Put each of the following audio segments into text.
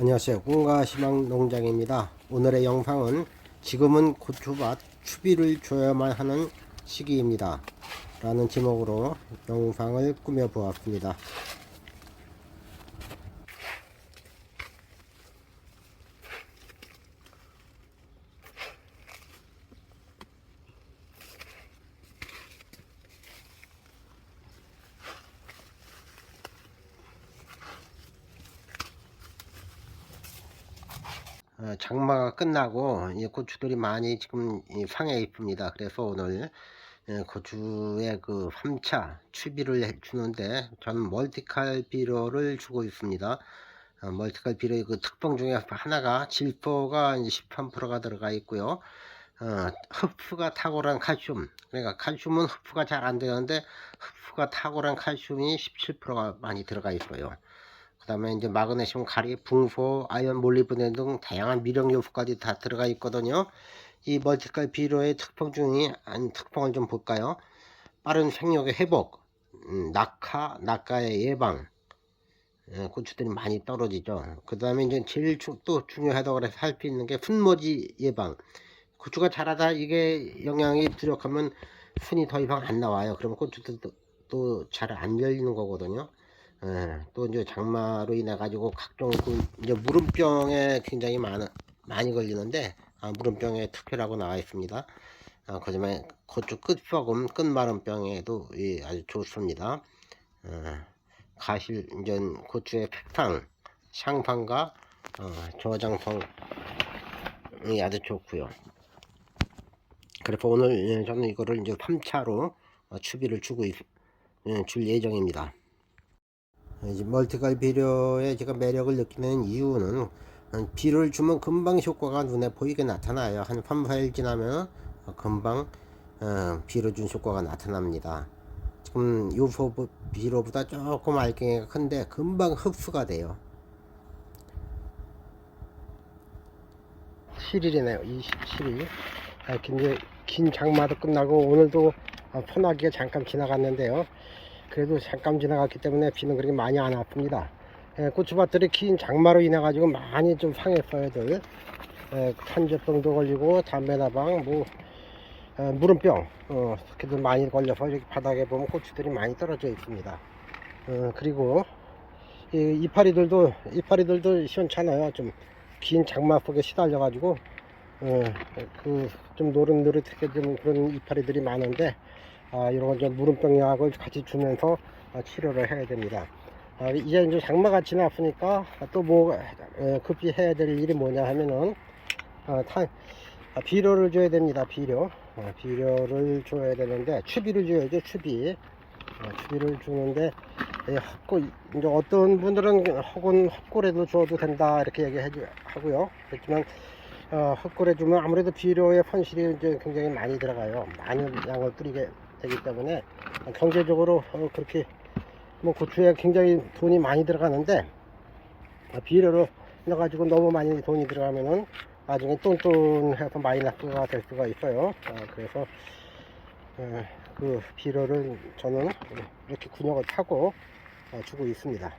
안녕하세요. 꿈과 희망 농장입니다. 오늘의 영상은 지금은 고추밭 추비를 줘야만 하는 시기입니다. 라는 제목으로 영상을 꾸며 보았습니다. 장마가 끝나고 이 고추들이 많이 지금 이 상해 있습니다. 그래서 오늘 예, 고추의 그 3차 추비를 해 주는데 저는 멀티칼 비료를 주고 있습니다. 어, 멀티칼 비료의 그 특성 중에 하나가 질소가 이제 13%가 들어가 있고요. 어, 흡수가 탁월한 칼슘. 그러니까 칼슘은 흡수가 잘 안 되는데 흡수가 탁월한 칼슘이 17%가 많이 들어가 있어요. 그 다음에 이제 마그네슘, 가리, 붕소, 아연, 몰리브덴 등 다양한 미령 요소까지 다 들어가 있거든요. 이 멀티칼 비료의 특성 중에 한 특성을 좀 볼까요? 빠른 생육의 회복, 음, 낙하, 낙가의 예방, 예, 고추들이 많이 떨어지죠. 그 다음에 이제 제일 주, 또 중요하다고 그래서 할 수 있는 게 순모지 예방. 고추가 자라다 이게 영양이 부족하면 순이 더 이상 안 나와요. 그러면 고추도 또 잘 안 열리는 거거든요. 예, 또 이제 장마로 인해 가지고 각종 그 이제 무름병에 굉장히 많 많이 걸리는데 아, 무름병에 특효라고 나와 있습니다. 아, 그다음에 고추 끝소금 끝마름병에도 예, 아주 좋습니다. 어, 가실 이제 고추의 팩탕 향상과 어, 저장성이 아주 좋고요. 그래서 오늘 예, 저는 이거를 이제 3차로 어, 추비를 주고 있, 예, 줄 예정입니다. 이제 멀티칼 비료의 제가 매력을 느끼는 이유는 비료를 주면 금방 효과가 눈에 보이게 나타나요. 한 3, 4일 지나면 금방 어, 비료 준 효과가 나타납니다. 지금 요소 비료보다 조금 알갱이가 큰데 금방 흡수가 돼요. 7일이네요. 27일. 아, 굉장히 긴 장마도 끝나고 오늘도 어, 소나기가 잠깐 지나갔는데요. 그래도 잠깐 지나갔기 때문에 비는 그렇게 많이 안 왔습니다. 예, 고추밭들이 긴 장마로 인해 가지고 많이 좀 상했어요 들. 예, 탄저병도 걸리고 담배나방, 뭐 어, 무름병, 어, 특히도 많이 걸려서 이렇게 바닥에 보면 고추들이 많이 떨어져 있습니다. 어, 그리고 이 이파리들도 이파리들도 시원찮아요. 좀 긴 장마 속에 시달려 가지고 어, 그좀 노릇노릇하게 좀 그런 이파리들이 많은데 아, 이런 좀 무름병 약을 같이 주면서 아, 치료를 해야 됩니다. 아, 이제 이제 장마가 지났으니까 또뭐 급히 해야 될 일이 뭐냐 하면은 비료를 줘야 됩니다. 비료. 아, 비료를 줘야 되는데 추비를 줘야죠. 추비. 아, 추비를 주는데 예, 헛골, 이제 어떤 분들은 혹은 헛골에도 줘도 된다 이렇게 얘기하고요. 그렇지만 어, 헛골에 주면 아무래도 비료의 손실이 이제 굉장히 많이 들어가요. 많은 양을 뿌리게 되기 때문에 경제적으로 어, 그렇게 뭐 고추에 굉장히 돈이 많이 들어가는데 아, 비료로 넣어가지고 너무 많이 돈이 들어가면은 나중에 똔똔해서 마이너스가 될 수가 있어요. 아, 그래서 에, 그 비료를 저는 이렇게 군역을 타고 어, 주고 있습니다.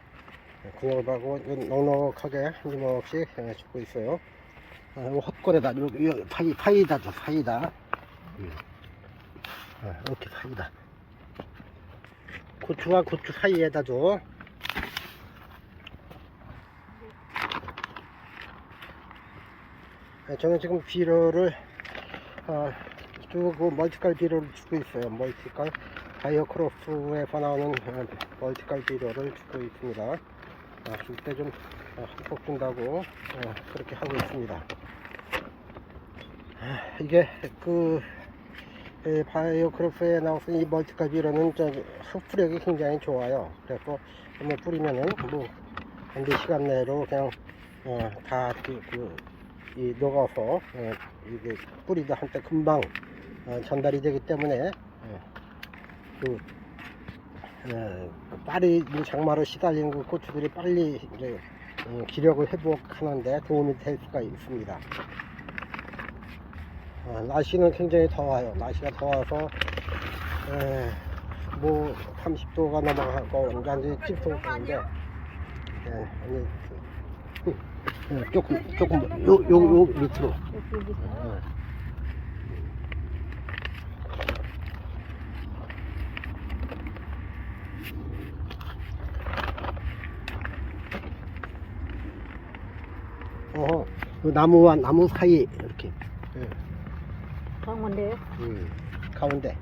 예, 군역을 하고 넉넉하게 예, 주고 있어요. 아, 요, 요 파이 파이다 줘 파이다. 음. 아, 이렇게 파이다. 고추와 고추 사이에다 줘. 네, 저는 지금 비료를 어, 주고 멀티칼 비료를 주고 있어요. 멀티칼 바이오크로프에서 나오는 어, 멀티칼 비료를 주고 있습니다. 아, 줄때 좀 어, 한폭 준다고 어, 그렇게 하고 있습니다. 아, 이게 그 에, 바이오크로프에 나오는 이 멀티칼 비료는 저 흡수력이 굉장히 좋아요. 그래서 한번 뿌리면은 뭐한 4시간 내로 그냥 어, 다 그, 그, 이 녹아서 어, 이게 뿌리도 한때 금방 어, 전달이 되기 때문에 어, 그 어, 빨리 이 장마로 시달리는 그 고추들이 빨리 이제 어, 기력을 회복하는데 도움이 될 수가 있습니다. 어, 날씨는 굉장히 더워요. 날씨가 더워서 에, 뭐 30도가 넘어가고 완전히 찝통인데 예, 예, 조금 조금 요 요 요 밑으로. 예. 어허, 그 나무와 나무 사이. 예. 강원대요? 음, 가운데.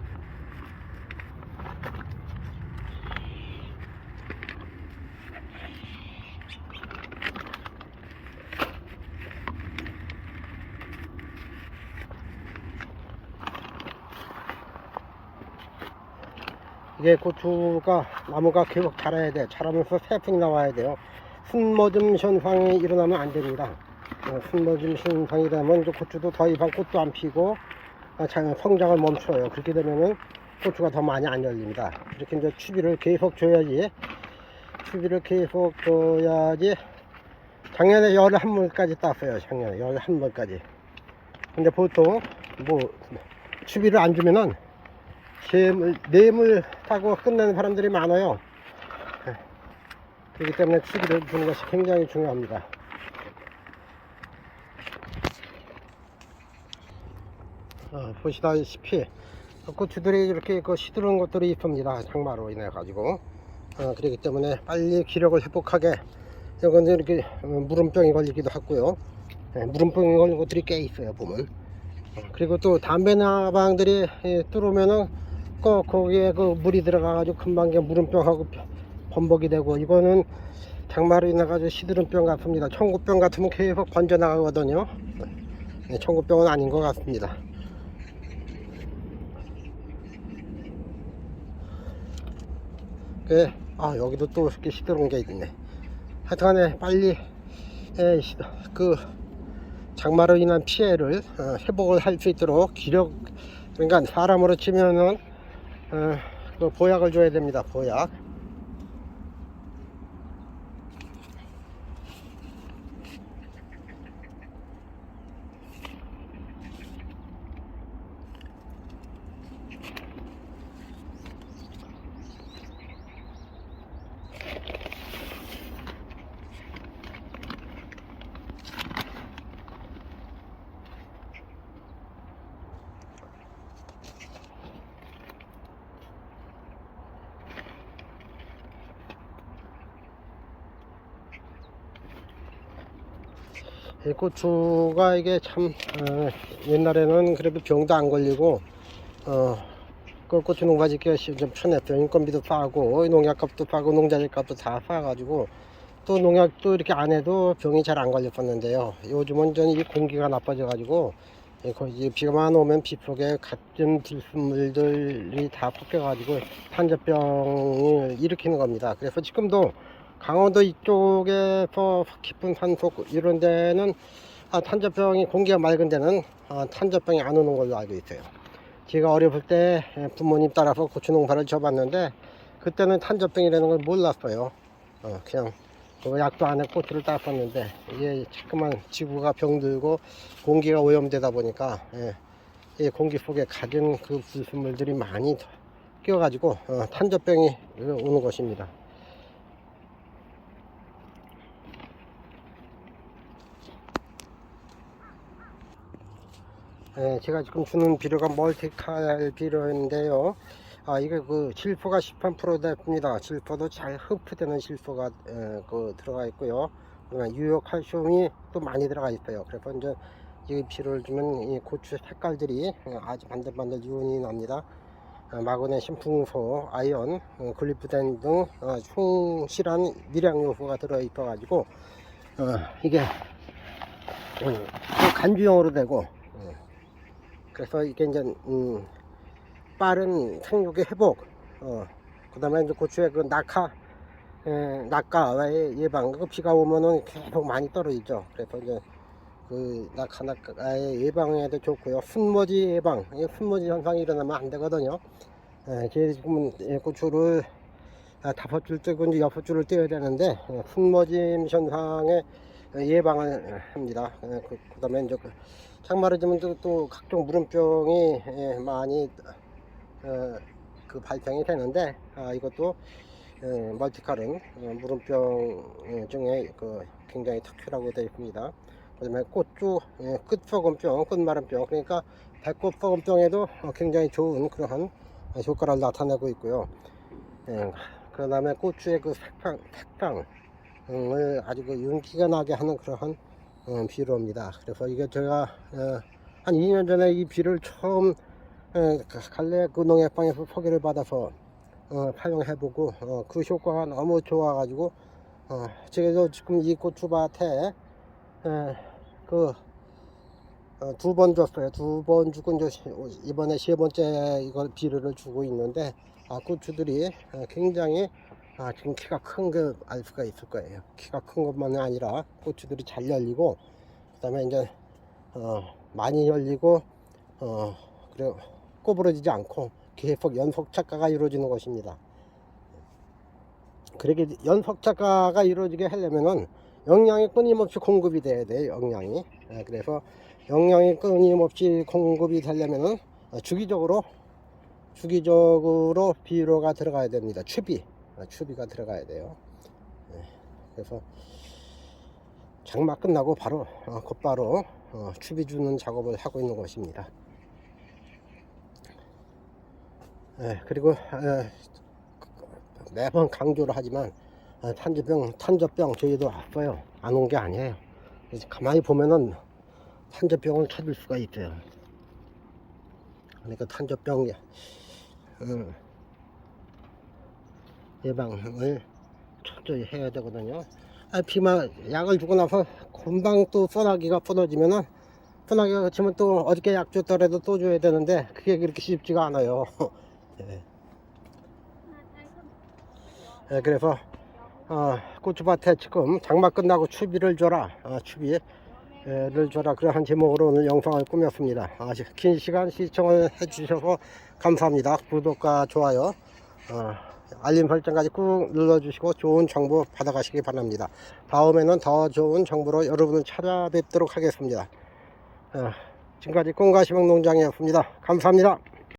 이게 고추가 나무가 계속 자라야 돼. 자라면서 새풍이 나와야 돼요. 순머즘 현상이 일어나면 안 됩니다. 어, 순머즘 현상이 되면 고추도 더 이상 꽃도 안 피고 성장을 멈춰요. 그렇게 되면은 고추가 더 많이 안 열립니다. 이렇게 이제 추비를 계속 줘야지. 추비를 계속 줘야지. 작년에 열한 물까지 땄어요. 작년에 열한 물까지. 근데 보통 뭐 추비를 안 주면은 세물, 네물 타고 끝내는 사람들이 많아요. 예. 그렇기 때문에 추비를 주는 것이 굉장히 중요합니다. 어, 보시다시피 고추들이 이렇게 그 시드른 것들이 있습니다. 장마로 인해 가지고 어, 그렇기 때문에 빨리 기력을 회복하게 이건 이렇게 어, 무름병이 걸리기도 하고요. 예, 무름병이 걸린 것들이 꽤 있어요 보면. 어, 그리고 또 담배 나방들이 예, 뚫으면은 꼭 거기에 그 물이 들어가 가지고 금방 게 무름병하고 번복이 되고 이거는 장마로 인해 가지고 시드름병 같습니다. 청구병 같으면 계속 번져 나가거든요. 예, 청구병은 아닌 것 같습니다. 예, 아 여기도 또 이렇게 시들어온 게 있네. 하여튼간에 빨리 예, 시- 그 장마로 인한 피해를 어, 회복을 할 수 있도록 기력 그러니까 사람으로 치면은 어, 그 보약을 줘야 됩니다. 보약. 이 고추가 이게 참 어, 옛날에는 그래도 병도 안 걸리고 어, 그 고추 농사 짓기가 시- 좀 편했어요. 인건비도 싸고 농약값도 싸고 농자재값도 다 싸가지고 또 농약도 이렇게 안 해도 병이 잘 안 걸렸었는데요. 요즘은 전 이 공기가 나빠져 가지고 이 거- 이 비만 오면 비 속에 같은 들숨물들이 다 섞여 가지고 탄저병을 일으키는 겁니다. 그래서 지금도 강원도 이쪽에서 깊은 산속 이런 데는 아, 탄저병이 공기가 맑은 데는 아, 탄저병이 안 오는 걸로 알고 있어요. 제가 어렸을 때 예, 부모님 따라서 고추 농사를 져봤는데 그때는 탄저병이라는 걸 몰랐어요. 어, 그냥 그 약도 안 했고 고추를 땄었는데 이게 자꾸만 지구가 병들고 공기가 오염되다 보니까 예, 이 공기 속에 가진 그 불순물들이 많이 끼어가지고 어, 탄저병이 오는 것입니다. 예, 제가 지금 주는 비료가 멀티칼 비료인데요. 아, 이게 그 실포가 13% 됩니다. 실포도 잘 흡수되는 실포가 에, 그 들어가 있고요. 그다음에 유효 칼슘이 또 많이 들어가 있어요. 그래서 이제 이 비료를 주면 이 고추 색깔들이 어, 아주 반들반들 유온이 납니다. 어, 마그네슘, 풍소, 아이언, 어, 글리프덴 등 어, 충실한 미량 요소가 들어 있어 가지고 어, 이게 음, 또 간주용으로 되고 음, 그래서 이게 이제 음, 빠른 생육의 회복, 어, 그 다음에 이제 고추의 그 낙하, 에, 낙가의 예방, 그 비가 오면은 계속 많이 떨어지죠. 그래서 이제 그 낙하 낙가의 예방에도 좋고요. 순머지 예방, 이 순머지 현상이 일어나면 안 되거든요. 에, 제 지금 예, 고추를 아, 다섯 줄 뜨고 이제 여섯 줄을 떼야 되는데 예, 순머짐 현상에 예방을 합니다. 예, 그, 그다음에 이제 그 장마르지면 또, 또 각종 무름병이 예, 많이 어, 그 발병이 되는데 아, 이것도 예, 멀티칼은 어, 무름병 예, 중에 그 굉장히 특효라고 되어 있습니다. 그다음에 꽃주 예, 끝소금병, 끝마름병 그러니까 배꼽 소금병에도 어, 굉장히 좋은 그러한 효과를 나타내고 있고요. 예, 그 다음에 고추의 그 색상, 색상을 아주 그 윤기가 나게 하는 그러한 어, 비료입니다. 그래서 이게 제가 어, 한 2년 전에 이 비를 처음 어, 갈래 그 농약방에서 소개를 받아서 어, 사용해보고 어, 그 효과가 너무 좋아가지고 어, 제가 지금 이 고추밭에 그 두 번 줬어요. 두 번 주고 이제 시- 이번에 세 번째 이걸 비료를 주고 있는데 아, 고추들이 어, 굉장히 아, 지금 키가 큰 거 알 수가 있을 거예요. 키가 큰 것만이 아니라 고추들이 잘 열리고 그 다음에 이제 어, 많이 열리고 어, 그리고 꼬부러지지 않고 계속 연속 착과가 이루어지는 것입니다. 그렇게 연속 착과가 이루어지게 하려면은 영양이 끊임없이 공급이 돼야 돼요. 영양이. 예, 그래서 영양이 끊임없이 공급이 되려면은 어, 주기적으로 주기적으로 비료가 들어가야 됩니다. 추비, 어, 추비가 들어가야 돼요. 예, 그래서 장마 끝나고 바로 어, 곧바로 어, 추비 주는 작업을 하고 있는 것입니다. 예, 그리고 예, 매번 강조를 하지만 어, 탄저병, 탄저병 저희도 왔어요. 안 온 게 아니에요. 가만히 보면은 탄저병을 찾을 수가 있어요. 그러니까 탄저병 음, 예방을 철저히 해야 되거든요. 아, 비만 약을 주고 나서 금방 또 소나기가 쏟아지면은 소나기가 그치면 또 어저께 약 줬더라도 또 줘야 되는데 그게 그렇게 쉽지가 않아요. 예. 예, 그래서 어, 고추밭에 지금 장마 끝나고 추비를 줘라 어, 추비를 줘라 그런 제목으로 오늘 영상을 꾸몄습니다 아, 시- 긴 시간 시청을 해주셔서 감사합니다 구독과 좋아요 어, 알림 설정까지 꾹 눌러주시고 좋은 정보 받아가시기 바랍니다. 다음에는 더 좋은 정보로 여러분을 찾아뵙도록 하겠습니다. 어, 지금까지 꿈가시방 농장이었습니다. 감사합니다